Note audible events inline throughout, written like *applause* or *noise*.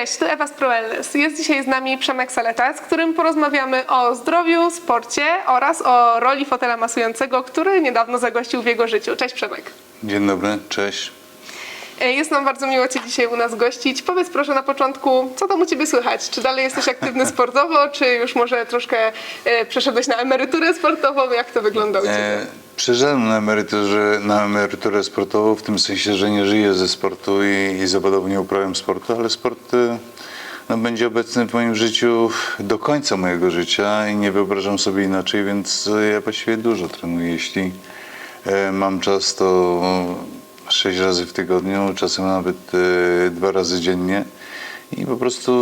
Cześć, tu Ewa z ProWellness. Jest dzisiaj z nami Przemek Saleta, z którym porozmawiamy o zdrowiu, sporcie oraz o roli fotela masującego, który niedawno zagościł w jego życiu. Cześć Przemek. Dzień dobry, cześć. E, Jest nam bardzo miło Cię dzisiaj u nas gościć. Powiedz proszę na początku, co tam u Ciebie słychać? Czy dalej jesteś aktywny *laughs* sportowo, czy już może troszkę e, przeszedłeś na emeryturę sportową? Jak to wygląda u Ciebie? E, Przeżyłem na emeryturze, na emeryturę sportową, w tym sensie, że nie żyję ze sportu i, i zawodowo nie uprawiam sportu, ale sport e, no, będzie obecny w moim życiu do końca mojego życia i nie wyobrażam sobie inaczej, więc e, ja właściwie dużo trenuję. Jeśli e, mam czas, to sześć razy w tygodniu, czasem nawet e, dwa razy dziennie i po prostu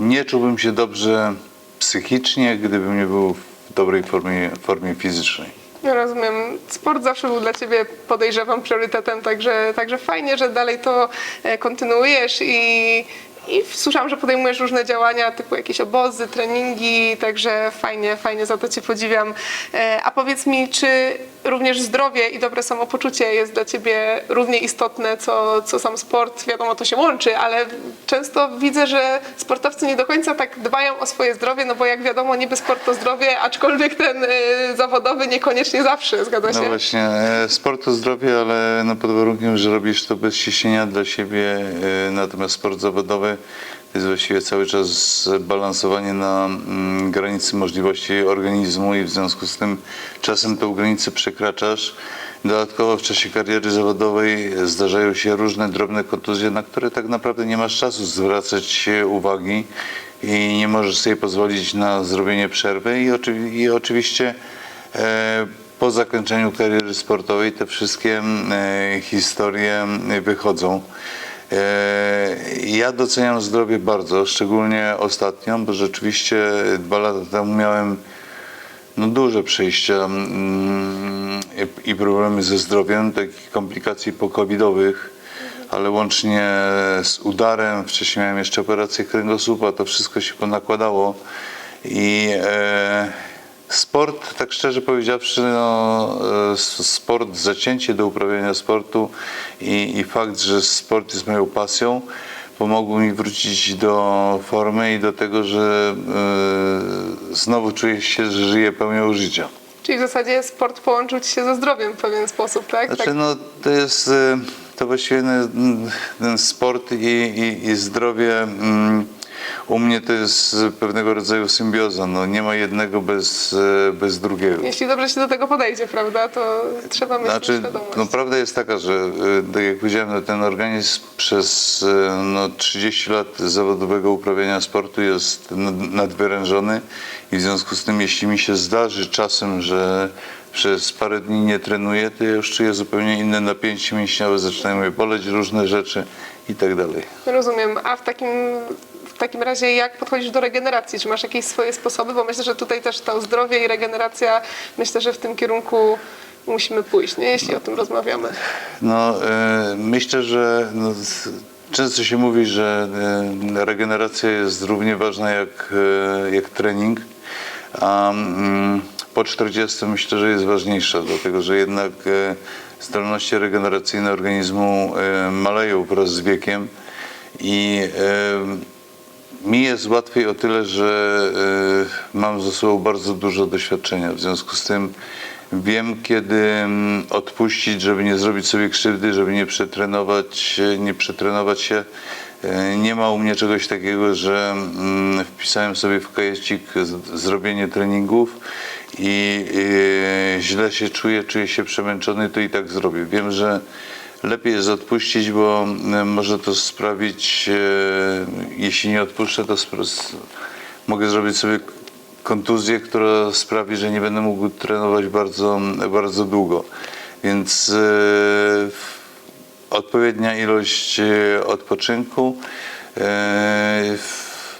nie czułbym się dobrze psychicznie, gdybym nie był w dobrej formie, formie fizycznej. Ja rozumiem. Sport zawsze był dla Ciebie, podejrzewam, priorytetem, także, także fajnie, że dalej to e, kontynuujesz i, i słyszałam, że podejmujesz różne działania, typu jakieś obozy, treningi, także fajnie, fajnie, za to Cię podziwiam. E, A powiedz mi, czy również zdrowie i dobre samopoczucie jest dla Ciebie równie istotne, co, co sam sport? Wiadomo, to się łączy, ale często widzę, że sportowcy nie do końca tak dbają o swoje zdrowie, no bo jak wiadomo, niby sport to zdrowie, aczkolwiek ten y, zawodowy niekoniecznie zawsze, zgadza się? No właśnie, e, sport to zdrowie, ale no pod warunkiem, że robisz to bez ciśnienia dla siebie, e, natomiast sport zawodowy to jest właściwie cały czas balansowanie na mm, granicy możliwości organizmu i w związku z tym czasem tą granicę przekraczasz. Dodatkowo w czasie kariery zawodowej zdarzają się różne drobne kontuzje, na które tak naprawdę nie masz czasu zwracać uwagi i nie możesz sobie pozwolić na zrobienie przerwy i, i oczywiście e, po zakończeniu kariery sportowej te wszystkie e, historie wychodzą. E, Ja doceniam zdrowie bardzo, szczególnie ostatnio, bo rzeczywiście dwa lata temu miałem no, duże przejścia mm, i- problemy ze zdrowiem, takich komplikacji pokowidowych, ale łącznie z udarem, wcześniej miałem jeszcze operację kręgosłupa, to wszystko się ponakładało i e, sport, tak szczerze powiedziawszy, no, e, sport, zacięcie do uprawiania sportu i, i fakt, że sport jest moją pasją, pomogło mi wrócić do formy i do tego, że e, znowu czuję się, że żyję pełnią życia. Czyli w zasadzie sport połączył Ci się ze zdrowiem w pewien sposób, tak? Znaczy, tak. no, to jest e, to właściwie ten, ten sport i, i, i zdrowie. mm, U mnie to jest pewnego rodzaju symbioza. No, nie ma jednego bez, e, bez drugiego. Jeśli dobrze się do tego podejdzie, prawda, to trzeba mieć Znaczy, świadomość. no, prawda jest taka, że e, tak jak powiedziałem, no, ten organizm przez e, no, 30 lat zawodowego uprawiania sportu jest nad- nadwyrężony i w związku z tym, jeśli mi się zdarzy czasem, że przez parę dni nie trenuję, to ja już czuję zupełnie inne napięcie mięśniowe, zaczynają mnie boleć różne rzeczy i tak dalej. Rozumiem. A w takim, w takim razie jak podchodzisz do regeneracji? Czy masz jakieś swoje sposoby? Bo myślę, że tutaj też to zdrowie i regeneracja, myślę, że w tym kierunku musimy pójść, nie? jeśli o tym rozmawiamy. No, e, myślę, że no, często się mówi, że e, regeneracja jest równie ważna jak, e, jak trening, a mm, po 40 myślę, że jest ważniejsza, dlatego że jednak e, zdolności regeneracyjne organizmu e, maleją wraz z wiekiem i mi jest łatwiej o tyle, że e, mam ze sobą bardzo dużo doświadczenia. W związku z tym wiem, kiedy mm, odpuścić, żeby nie zrobić sobie krzywdy, żeby nie przetrenować, e, nie przetrenować się. E, Nie ma u mnie czegoś takiego, że mm, wpisałem sobie w kajecik zrobienie treningów i źle się czuję, czuję się przemęczony, to i tak zrobię. Wiem, że Lepiej jest odpuścić, bo e, może to sprawić, e, jeśli nie odpuszczę, to mogę zrobić sobie kontuzję, która sprawi, że nie będę mógł trenować bardzo, bardzo długo. Więc e, odpowiednia ilość e, odpoczynku,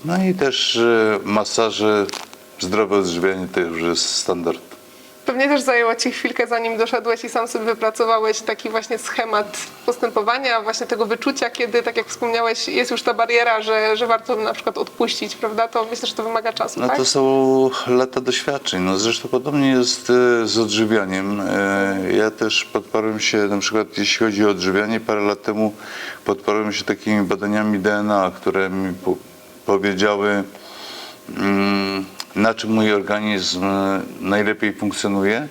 no i też masaże, zdrowe odżywianie to już jest standard. Pewnie też zajęło Ci chwilkę, zanim doszedłeś i sam sobie wypracowałeś taki właśnie schemat postępowania, właśnie tego wyczucia, kiedy, tak jak wspomniałeś, jest już ta bariera, że, że warto na przykład odpuścić, prawda? To myślę, że to wymaga czasu, No tak? to są lata doświadczeń. No zresztą podobnie jest e, z odżywianiem. E, Ja też podparłem się, na przykład jeśli chodzi o odżywianie, parę lat temu podparłem się takimi badaniami DNA, które mi po- powiedziały, mm, na czym mój organizm e, najlepiej funkcjonuje.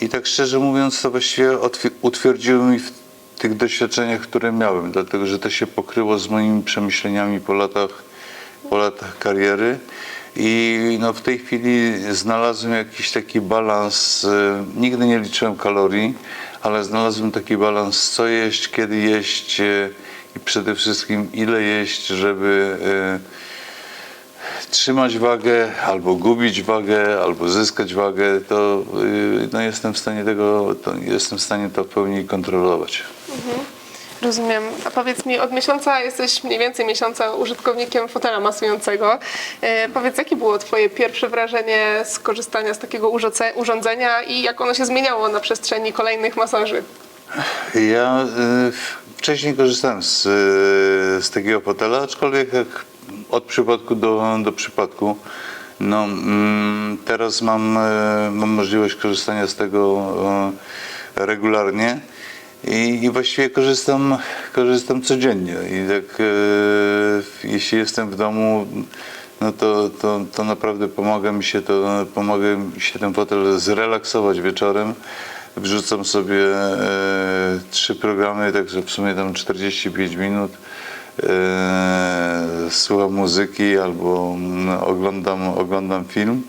I tak szczerze mówiąc, to właściwie utwierdziły mi w tych doświadczeniach, które miałem, dlatego że to się pokryło z moimi przemyśleniami po latach, po latach kariery. I no w tej chwili znalazłem jakiś taki balans. e, Nigdy nie liczyłem kalorii, ale znalazłem taki balans, co jeść, kiedy jeść e, i przede wszystkim ile jeść, żeby trzymać wagę, albo gubić wagę, albo zyskać wagę, to y, no jestem w stanie tego, to jestem w stanie to w pełni kontrolować. Rozumiem. A powiedz mi, od miesiąca jesteś mniej więcej miesiąca użytkownikiem fotela masującego. E, powiedz, jakie było Twoje pierwsze wrażenie z korzystania z takiego urządze- urządzenia i jak ono się zmieniało na przestrzeni kolejnych masaży? Ja y, wcześniej korzystałem z, y, z takiego fotela, aczkolwiek jak od przypadku do, do przypadku. No, mm, teraz mam, y, mam możliwość korzystania z tego y, regularnie i, i właściwie korzystam, korzystam codziennie. I tak jeśli jestem w domu, no to, to, to naprawdę pomaga mi się to, pomaga mi się ten fotel zrelaksować wieczorem. Wrzucam sobie e, trzy programy, także w sumie tam 45 minut. E, słucham muzyki albo mm, oglądam, oglądam film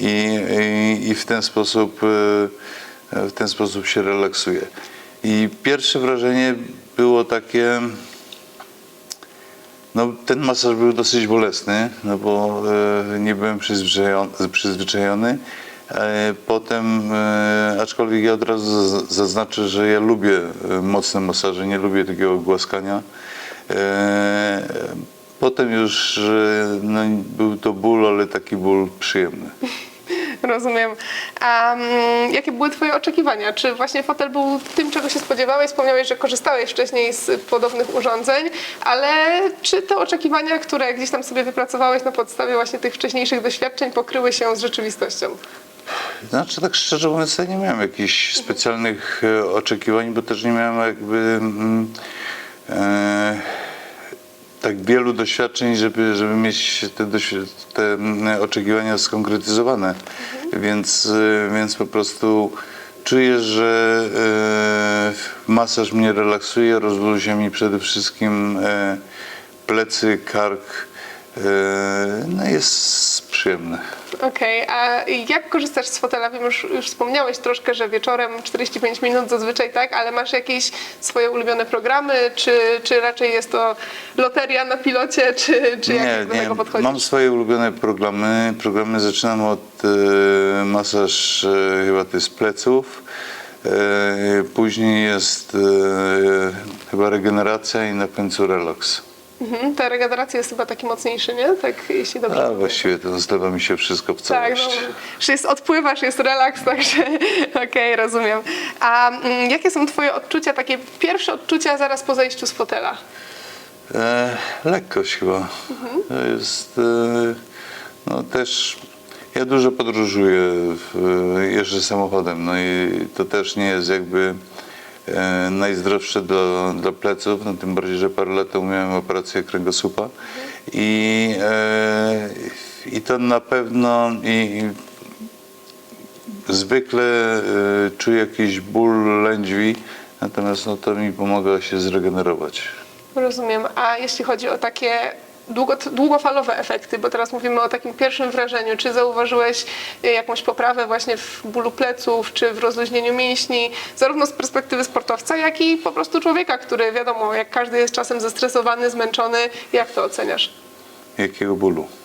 i, i, i w ten sposób e, w ten sposób się relaksuję. I pierwsze wrażenie było takie, no, ten masaż był dosyć bolesny, no bo e, nie byłem przyzwyczajony. przyzwyczajony. E, potem, e, aczkolwiek ja od razu zaznaczę, że ja lubię mocne masaże, nie lubię takiego głaskania. E, potem już no, był to ból, ale taki ból przyjemny. *laughs* Rozumiem. A mm, jakie były Twoje oczekiwania? Czy właśnie fotel był tym, czego się spodziewałeś? Wspomniałeś, że korzystałeś wcześniej z podobnych urządzeń, ale czy te oczekiwania, które gdzieś tam sobie wypracowałeś na podstawie właśnie tych wcześniejszych doświadczeń, pokryły się z rzeczywistością? Znaczy tak szczerze mówiąc, ja nie miałem jakichś specjalnych e, oczekiwań, bo też nie miałem jakby mm, e, tak wielu doświadczeń, żeby, żeby mieć te, te mm, oczekiwania skonkretyzowane. Więc, e, więc po prostu czuję, że e, masaż mnie relaksuje, rozluzia mi przede wszystkim e, plecy, kark. E, no jest przyjemny. Okej, a jak korzystasz z fotela? Wiem, już, już wspomniałeś troszkę, że wieczorem 45 minut zazwyczaj tak, ale masz jakieś swoje ulubione programy, czy, czy raczej jest to loteria na pilocie, czy, czy jak do tego podchodzisz? Mam swoje ulubione programy. Programy zaczynam od e, masaż e, chyba to jest pleców. E, później jest e, chyba regeneracja i na końcu relaks. Mhm, ta regeneracja jest chyba taki mocniejszy, nie? Tak, jeśli dobrze A właściwie to zlewa mi się wszystko w Tak, no, że jest odpływasz, jest relaks, *laughs* także okej, rozumiem. A mm, jakie są twoje odczucia, takie pierwsze odczucia zaraz po zejściu z fotela? E, lekkość chyba. To jest e, no też ja dużo podróżuję, w, jeżdżę samochodem, no i to też nie jest jakby e, najzdrowsze dla, dla pleców, no tym bardziej, że parę lat temu miałem operację kręgosłupa i, e, i to na pewno i, i zwykle e, czuję jakiś ból lędźwi, natomiast no, to mi pomaga się zregenerować. Rozumiem. A jeśli chodzi o takie długo, długofalowe efekty, bo teraz mówimy o takim pierwszym wrażeniu, czy zauważyłeś y, jakąś poprawę właśnie w bólu pleców, czy w rozluźnieniu mięśni, zarówno z perspektywy sportowca, jak i po prostu człowieka, który wiadomo, jak każdy jest czasem zestresowany, zmęczony, jak to oceniasz? Jakiego bólu?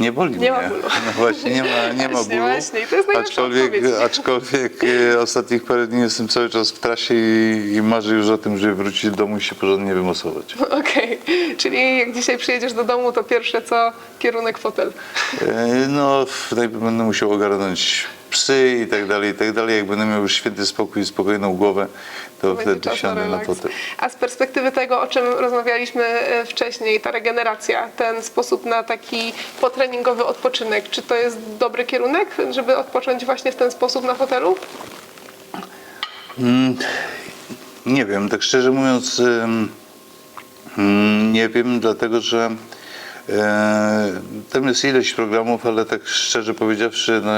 Nie boli Nie mnie. ma bólu. No właśnie, nie ma, nie ma Właśnie, bólu. właśnie. I to jest aczkolwiek, odpowiedź. aczkolwiek e, ostatnich parę dni jestem cały czas w trasie i, i marzę już o tym, żeby wrócić do domu i się porządnie wymasować. *laughs* Okej, czyli jak dzisiaj przyjedziesz do domu, to pierwsze co, kierunek fotel. E, No, najpierw będę musiał ogarnąć psy i tak dalej, i tak dalej. Jak będę miał już święty spokój i spokojną głowę, to Będzie wtedy na siądę na fotel. A z perspektywy tego, o czym rozmawialiśmy e, wcześniej, ta regeneracja, ten sposób na taki potreningowy odpoczynek, czy to jest dobry kierunek, żeby odpocząć właśnie w ten sposób na fotelu? Nie wiem, tak szczerze mówiąc, mm, nie wiem, dlatego że tam jest ileś programów, ale tak szczerze powiedziawszy, no,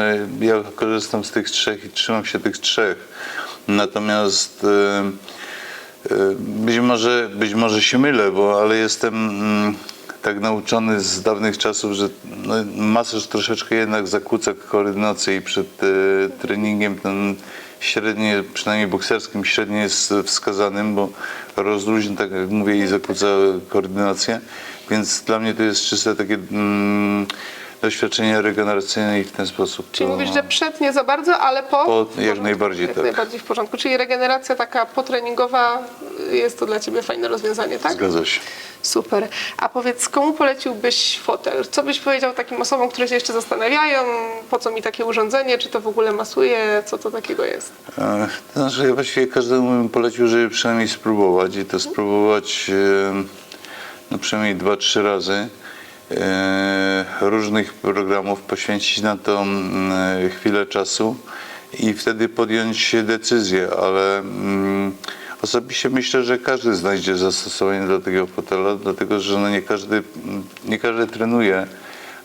ja korzystam z tych trzech i trzymam się tych trzech. Natomiast e, e, być może, być może się mylę, bo ale jestem mm, tak nauczony z dawnych czasów, że no, masaż troszeczkę jednak zakłóca koordynację i przed e, treningiem ten średnie, przynajmniej bokserskim, średnie jest wskazanym, bo rozluźnia, tak jak mówię, i zakłóca koordynację. Więc dla mnie to jest czyste takie mm, doświadczenie regeneracyjne i w ten sposób. Czyli to- mówisz, że przed nie za bardzo, ale po? Po- jak porządku. najbardziej Jak tak. najbardziej w porządku. Czyli regeneracja taka potreningowa jest to dla Ciebie fajne rozwiązanie, tak? Zgadza się. Super. A powiedz, komu poleciłbyś fotel? Co byś powiedział takim osobom, które się jeszcze zastanawiają, po co mi takie urządzenie, czy to w ogóle masuje, co to takiego jest? E, To znaczy, ja właściwie każdemu bym polecił, żeby przynajmniej spróbować i to spróbować e, no przynajmniej dwa, trzy razy różnych programów, poświęcić na to mm, e, chwilę czasu i wtedy podjąć decyzję, ale mm, osobiście myślę, że każdy znajdzie zastosowanie do tego fotela, dlatego że no nie, każdy, nie każdy trenuje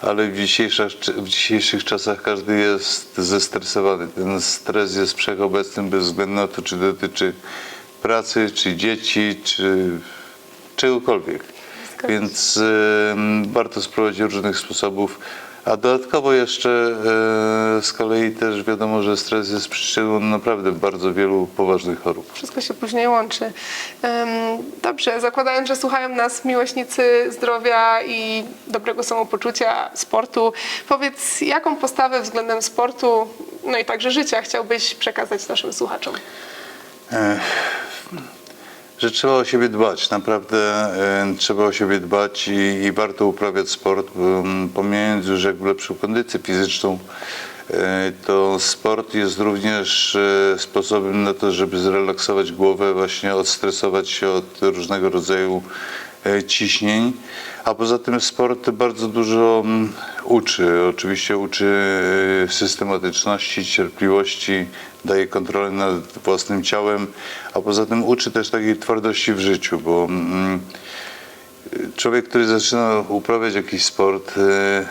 ale w dzisiejszych, w dzisiejszych czasach każdy jest zestresowany. Ten stres jest wszechobecny bez względu na to, czy dotyczy pracy, czy dzieci, czy czegokolwiek. Się. Więc warto spróbować różnych sposobów. A dodatkowo jeszcze e, z kolei też wiadomo, że stres jest przyczyną naprawdę bardzo wielu poważnych chorób. Wszystko się później łączy. Dobrze, zakładając, że słuchają nas miłośnicy zdrowia i dobrego samopoczucia, sportu, powiedz, jaką postawę względem sportu, no i także życia chciałbyś przekazać naszym słuchaczom? Że trzeba o siebie dbać, naprawdę trzeba o siebie dbać i, i warto uprawiać sport, pomijając już jakby lepszą kondycję fizyczną, e, to sport jest również e, sposobem na to, żeby zrelaksować głowę, właśnie odstresować się od różnego rodzaju ciśnień. A poza tym sport bardzo dużo mm, uczy. Oczywiście uczy e, systematyczności, cierpliwości, daje kontrolę nad własnym ciałem, a poza tym uczy też takiej twardości w życiu, bo mm, człowiek, który zaczyna uprawiać jakiś sport, e,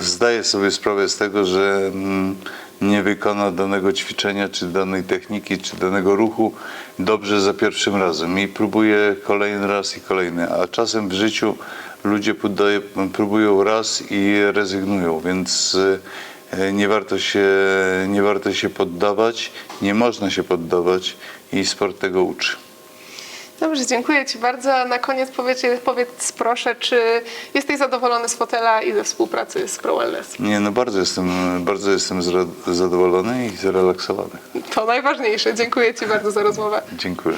zdaje sobie sprawę z tego, że mm, nie wykona danego ćwiczenia, czy danej techniki, czy danego ruchu dobrze za pierwszym razem i próbuje kolejny raz i kolejny, a czasem w życiu ludzie podaje, próbują raz i rezygnują, więc e, nie warto, się, nie warto się poddawać, nie można się poddawać i sport tego uczy. Dobrze, dziękuję Ci bardzo. Na koniec powiedz, powiedz proszę, czy jesteś zadowolony z fotela i ze współpracy z Pro Wellness? Nie, no bardzo jestem, bardzo jestem zadowolony i zrelaksowany. To najważniejsze. Dziękuję Ci bardzo za rozmowę. Dziękuję.